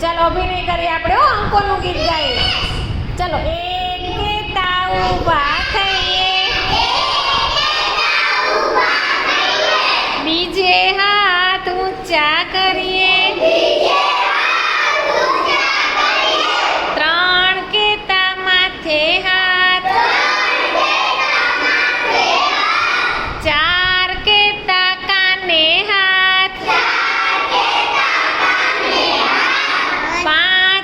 ચાલો અભિનય કરીએ આપણે હો, અંકોનું ગીત ગાઈએ. ચાલો, એક કેતા ઊભા થઈએ બીજે હાથ ઊંચા કરીએ.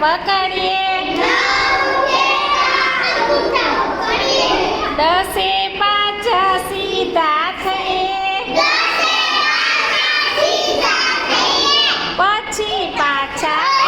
પકડીએ. દસે પાછા સીધા થઈએ. પછી પાછા